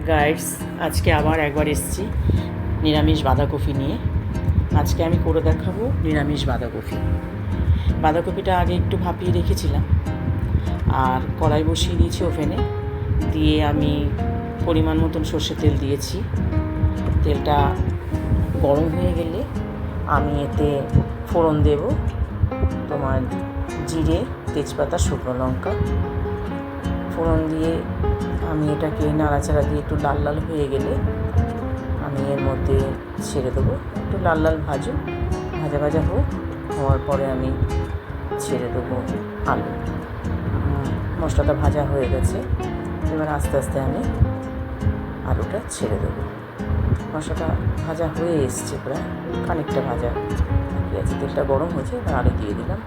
Guides আজকে আবার একবার এসেছি নিরামিষ বাঁধাকপি নিয়ে। আজকে আমি করে দেখাবো নিরামিষ বাঁধাকপি। বাঁধাকপিটা আগে একটু ভাপিয়ে রেখেছিলাম আর কড়াই বসিয়ে দিয়েছি ওভেনে। দিয়ে আমি পরিমাণ মতন সর্ষের তেল দিয়েছি। তেলটা গরম হয়ে গেলে আমি এতে ফোড়ন দেব তোমার জিরে, তেজপাতা, শুকনো লঙ্কা। ফোড়ন দিয়ে আমি এটাকে নাড়াচাড়া দিয়ে একটু লাল লাল হয়ে গেলে আমি এর মধ্যে ছেড়ে দেবো। একটু লাল লাল ভাজো। ভাজা ভাজা হোক, হওয়ার পরে আমি ছেড়ে দেবো আলু। মশলাটা ভাজা হয়ে গেছে। এবার আস্তে আস্তে আমি আলুটা ছেড়ে দেবো। মশলাটা ভাজা হয়ে এসছে প্রায়, খানিকটা ভাজা বাকি আছে। তেলটা গরম হয়েছে, এবার আলু দিয়ে দিলাম।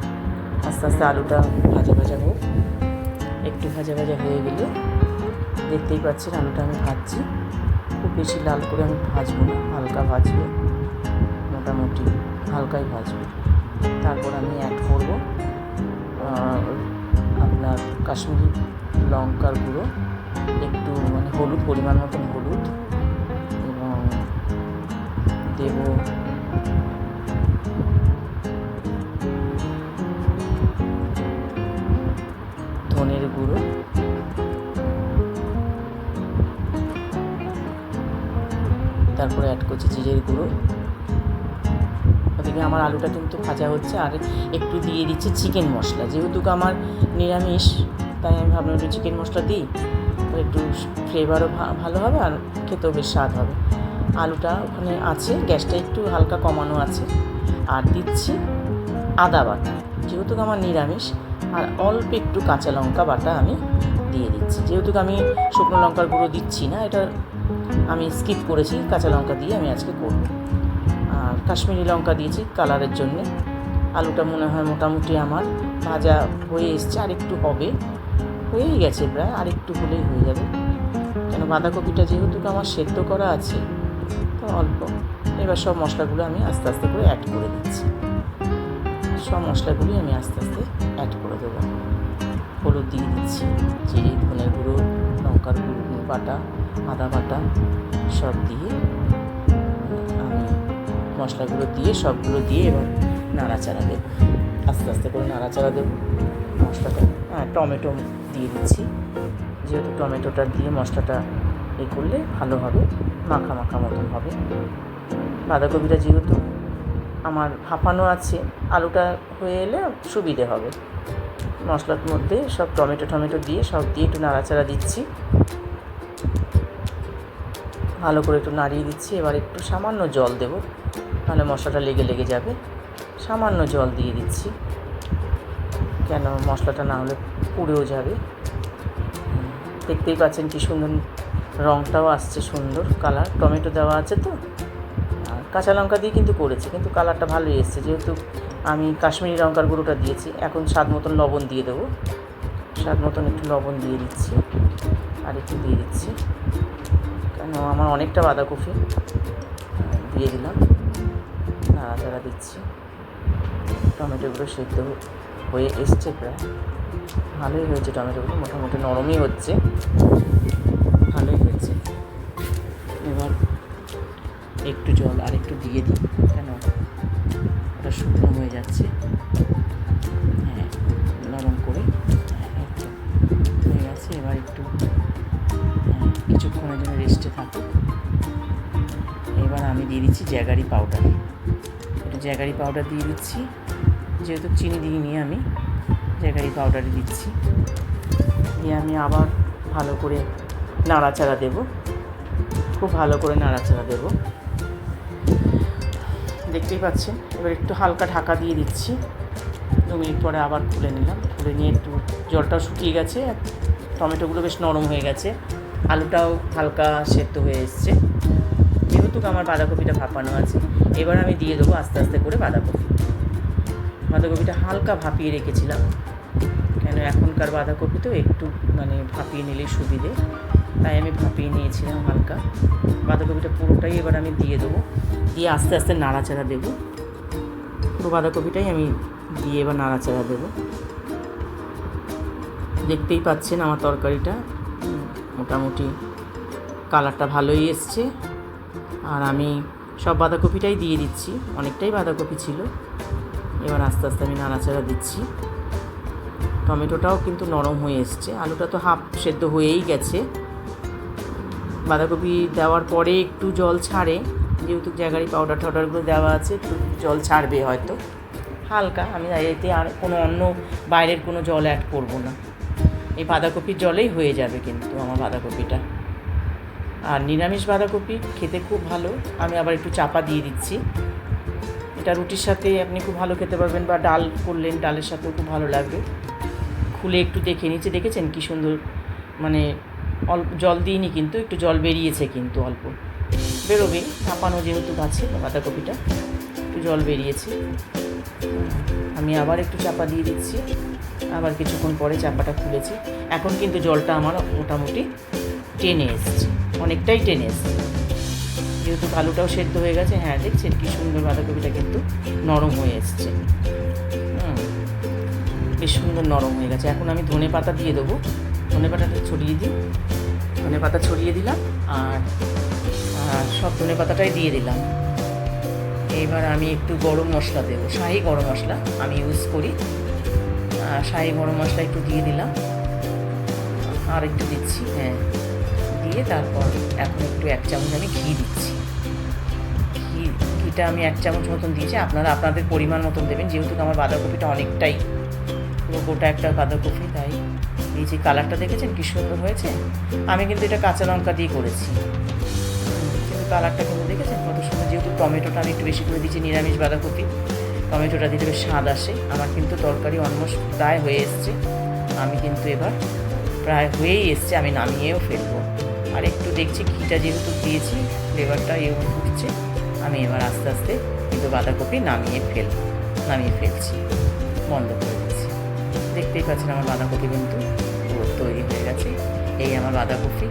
আস্তে আস্তে আলুটা ভাজা ভাজা হোক। একটু ভাজা ভাজা হয়ে গেলে দেখতেই পাচ্ছেন, আলুটা আমি ভাজছি। খুব বেশি লাল করে আমি ভাজবো না, হালকা ভাজবো মোটামুটি হালকাই ভাজবো। তারপর আমি অ্যাড করব আপনার কাশ্মীরি লঙ্কার গুঁড়ো, একটু মানে হলুদ, পরিমাণ মতন হলুদ, এবং দেবো ধনের গুঁড়ো। তারপরে অ্যাড করছি জিরের গুঁড়ো। ওদিকে আমার আলুটা কিন্তু ভাজা হচ্ছে, আর একটু দিয়ে দিচ্ছি চিকেন মশলা। যেহেতু আমার নিরামিষ, তাই আমি ভাবলাম একটু চিকেন মশলা দিই একটু ফ্লেভারও ভালো হবে আর খেতেও বেশ স্বাদ হবে। আলুটা ওখানে আছে, গ্যাসটা একটু হালকা কমানো আছে। আর দিচ্ছি আদা বাটা, যেহেতু আমার নিরামিষ, আর অল্প একটু কাঁচা লঙ্কা বাটা আমি দিয়ে দিচ্ছি। যেহেতু আমি শুকনো লঙ্কার গুঁড়ো দিচ্ছি না, এটা আমি স্কিপ করেছি, কাঁচা লঙ্কা দিয়ে আমি আজকে করব। আর কাশ্মীরি লঙ্কা দিয়েছি কালারের জন্যে। আলুটা মনে হয় মোটামুটি আমার ভাজা হয়ে এসছে আর একটু হবে। হয়েই গেছে প্রায় আর একটু হলেই হয়ে যাবে। কেন, বাঁধাকপিটা যেহেতু আমার সেদ্ধ করা আছে, তো অল্প। এবার সব মশলাগুলো আমি আস্তে আস্তে করে অ্যাড করে দিচ্ছি। সব মশলাগুলি আমি আস্তে আস্তে অ্যাড করে দেবো। হলুদ দিয়ে দিচ্ছি, জিরে ধনের গুঁড়ো, লঙ্কার গুঁড়ো, বাটা। আদা বাটা সব দিয়ে, আমি মশলাগুলো দিয়ে, সবগুলো দিয়ে এবার নাড়াচাড়া দেবো। আস্তে আস্তে করে নাড়াচাড়া দেবো মশলাটা। হ্যাঁ টমেটো দিয়ে দিচ্ছি। যেহেতু টমেটোটা দিয়ে মশলাটা এ করলে ভালো হবে, মাখা মাখা মতন হবে। বাঁধাকপিটা যেহেতু আমার ভাপানো আছে, আলুটা হয়ে এলে সুবিধে হবে। মশলার মধ্যে সব টমেটো টমেটো দিয়ে সব দিয়ে একটু নাড়াচাড়া দিচ্ছি। ভালো করে একটু নাড়িয়ে দিচ্ছি। এবার একটু সামান্য জল দেব তাহলে মশলাটা লেগে লেগে যাবে। সামান্য জল দিয়ে দিচ্ছি, কেন মশলাটা না হলে পুড়েও যাবে। দেখতেই পাচ্ছেন কি সুন্দর রঙটাও আসছে সুন্দর কালার। টমেটো দেওয়া আছে তো? আর কাঁচা লঙ্কা দিয়ে কিন্তু করেছি, কিন্তু কালারটা ভালোই এসছে। যেহেতু আমি কাশ্মীরি লঙ্কার গুঁড়োটা দিয়েছি, এখন স্বাদ মতন লবণ দিয়ে দেবো। স্বাদ মতন একটু লবণ দিয়ে দিচ্ছি, আর একটু দিয়ে দিচ্ছি। কেন? আমার অনেকটা বাঁধাকপি দিয়ে দিলাম। নাড়াচাড়া দিচ্ছি। টমেটোগুলো সেদ্ধ হয়ে এসছে প্রায়। ভালোই হয়েছে টমেটোগুলো, মোটামুটি নরমই হচ্ছে। ভালোই হয়েছে। এবার একটু জল আর একটু দিয়ে দিই, কেন? ওটা শুকনো হয়ে যাচ্ছে। জ্যাগারি পাউডার একটু জ্যাগারি পাউডার দিয়ে দিচ্ছি। যেহেতু চিনি দিইনি আমি, জ্যাগারি পাউডারই দিচ্ছি। দিয়ে আমি আবার ভালো করে নাড়াচাড়া দেব। খুব ভালো করে নাড়াচাড়া দেব। দেখতেই পাচ্ছেন, এবার একটু হালকা ঢাকা দিয়ে দিচ্ছি। দু মিনিট পরে আবার খুলে নিলাম। খুলে নিয়ে একটু জলটাও শুকিয়ে গেছে টমেটোগুলো বেশ নরম হয়ে গেছে। আলুটাও হালকা সেদ্ধ হয়ে এসছে। যেহেতু আমার বাঁধাকপিটা ভাপানো আছে, এবার আমি দিয়ে দেবো আস্তে আস্তে করে বাঁধাকপি। বাঁধাকপিটা হালকা ভাপিয়ে রেখেছিলাম, কেন এখনকার বাঁধাকপি তো একটু মানে ভাপিয়ে নিলেই সুবিধে, তাই আমি ভাপিয়ে নিয়েছিলাম হালকা। বাঁধাকপিটা পুরোটাই এবার আমি দিয়ে দেবো, দিয়ে আস্তে আস্তে নাড়াচাড়া দেবো। পুরো বাঁধাকপিটাই আমি দিয়ে এবার নাড়াচাড়া দেবো। দেখতেই পাচ্ছেন আমার তরকারিটা, মোটামুটি কালারটা ভালোই এসছে। আর আমি সব বাঁধাকপিটাই দিয়ে দিচ্ছি, অনেকটাই বাঁধাকপি ছিল। এবার আস্তে আস্তে আমি নাড়াচাড়া দিচ্ছি। টমেটোটাও কিন্তু নরম হয়ে এসছে, আলুটা তো হাফ সেদ্ধ হয়েই গেছে। বাঁধাকপি দেওয়ার পরে একটু জল ছাড়ে, যেহেতু জায়গায় পাউডার টাউডারগুলো দেওয়া আছে, একটু জল ছাড়বে হয়তো। হালকা, আমি এতে আর কোনো অন্য বাইরের কোনো জল অ্যাড করব না। এই বাঁধাকপির জলেই হয়ে যাবে কিন্তু আমার বাঁধাকপিটা। আর নিরামিষ বাঁধাকপি খেতে খুব ভালো। আমি আবার একটু চাপা দিয়ে দিচ্ছি। এটা রুটির সাথে আপনি খুব ভালো খেতে পারবেন বা ডাল করলেন, ডালের সাথেও খুব ভালো লাগবে। খুলে একটু দেখে নিচে দেখেছেন কি সুন্দর? মানে অল্প জল দিইনি কিন্তু, একটু জল বেরিয়েছে কিন্তু অল্প। বেরোবে চাপানো যেহেতু গাছে বাঁধাকপিটা, একটু জল বেরিয়েছে। আমি আবার একটু চাপা দিয়ে দিচ্ছি। আবার কিছুক্ষণ পরে চাপাটা খুলেছি। এখন কিন্তু জলটা আমার মোটামুটি টেনে এসছে। অনেকটাই টেনে এসছে। যেহেতু আলুটাও সেদ্ধ হয়ে গেছে হ্যাঁ দেখছেন কি সুন্দর বাঁধাকপিটা কিন্তু নরম হয়ে এসছে। বেশ সুন্দর নরম হয়ে গেছে। এখন আমি ধনে পাতা দিয়ে দেবো। ধনে পাতাটা ছড়িয়ে দিই। ধনে পাতা ছড়িয়ে দিলাম আর সব ধনে পাতাটাই দিয়ে দিলাম। এবার আমি একটু গরম মশলা দেবো। শাহি গরম মশলা আমি ইউজ করি। শাহি গরম মশলা একটু দিয়ে দিলাম। আর একটু দিচ্ছি হ্যাঁ। দিয়ে তারপর এখন একটু এক চামচ আমি ঘি দিচ্ছি। ঘি, ঘিটা আমি এক চামচ মতন দিয়েছি। আপনারা আপনাদের পরিমাণ মতন দেবেন। যেহেতু আমার বাঁধাকপিটা অনেকটাই পুরো গোটা একটা বাঁধাকপি, তাই এই যে কালারটা দেখেছেন কি সুন্দর হয়েছে? আমি কিন্তু এটা কাঁচা লঙ্কা দিয়ে করেছি। কিন্তু কালারটা কিন্তু দেখেছেন কত সুন্দর? যেহেতু টমেটোটা আমি একটু বেশি করে দিয়েছি, নিরামিষ বাঁধাকপি, টমেটোটা দিতে বেশ স্বাদ আসে। আমার কিন্তু তরকারি অলমোস্ট প্রায় হয়ে এসছে। আমি কিন্তু এবার প্রায় হয়েই এসছে। আমি নামিয়েও ফেলব। আর একটু দেখছি ঘিটা যেহেতু দিয়েছি ফ্লেভারটা এও উঠছে আমি এবার আস্তে আস্তে কিন্তু বাঁধাকপি নামিয়ে ফেল নামিয়ে ফেলছি বন্ধ করে দিচ্ছি দেখতেই পাচ্ছেন আমার বাঁধাকপি কিন্তু তৈরি হয়ে গেছে এই আমার বাঁধাকপি